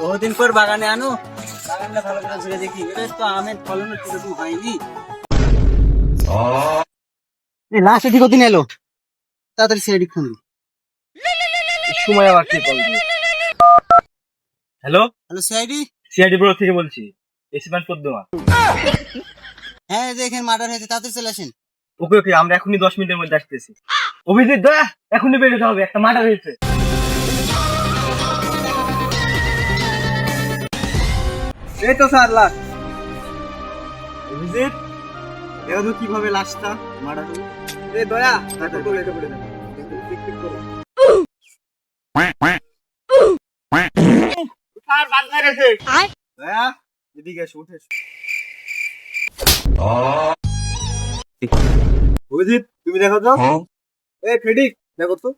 বহুদিন পর বাগানে আনো। বাগানটা ভালো করে ঘুরে দেখি। এটা তো আমের ফলন সেরকম হয়নি। লাস্টে ঠিক দিন এলো। তাড়াতাড়ি সিআইডি ফোন সময় আবার কে hello? Hello CID? CID bro থেকে বলছি। পদ্মা হ্যাঁ দেখেন মার্ডার হয়েছে তাড়াতাড়ি চলে আসেন। ওকে ওকে আমরা এখনই দশ মিনিটের মধ্যে আসতেছি। অভিজিৎ দা এখনই বেরোতে হবে একটা মার্ডার হয়েছে। এই তো স্যার লাশ। অভিজিৎ তো কীভাবে লাশটা মার্ডার হলো? এ দয়া তাকে তো লেটে পড়ে যাবে স্যার বাদ মেরেছে দয়া এদিকে এসো উঠে অভিজিৎ তুমি দেখো তো। এ ফেডিক দেখো তো।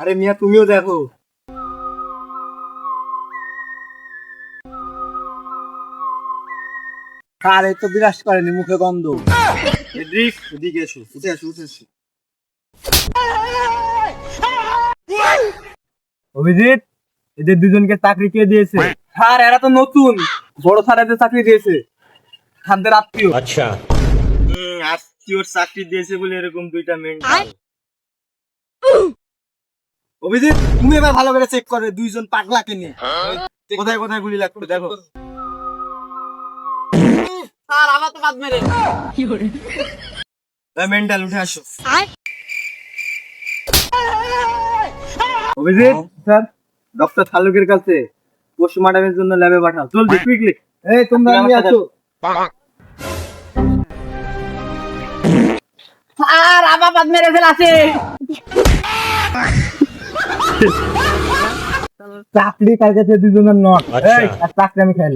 আরে মিয়া তুমিও দেখো। বিরাস করেনি মুখে গন্ধ। এসো উঠে উঠে অভিজিৎ এদের দুজনকে চাকরি কে দিয়েছে? স্যার এরা তো নতুন। বড় স্যার এদের চাকরি দিয়েছে। খাদ্যের আত্মীয়। আচ্ছা। আত্মীয়র চাকরি দিয়েছে বলে এরকম দুইটা মেন্টাল অভিজিৎ তুমি এবার ভালো করে চেক করে দুইজন পাগলাকে নিয়ে। কোথায় কোথায় গুলি লাগবে দেখো। স্যার আমার তো বাদ মেরে মেন্টাল উঠে আসো। অভিজিৎ স্যার ডক্টর থালুকের কাছে পোস্টমর্টমের জন্য ল্যাবে পাঠাও। জলদি কুইকলি এই তোমরা আমার আসো। স্যার আবার বাদ মেরে ফেলাছে। চাকরি কার কাছে দুজনের নট আচ্ছা। চাকরি আমি খেয়ে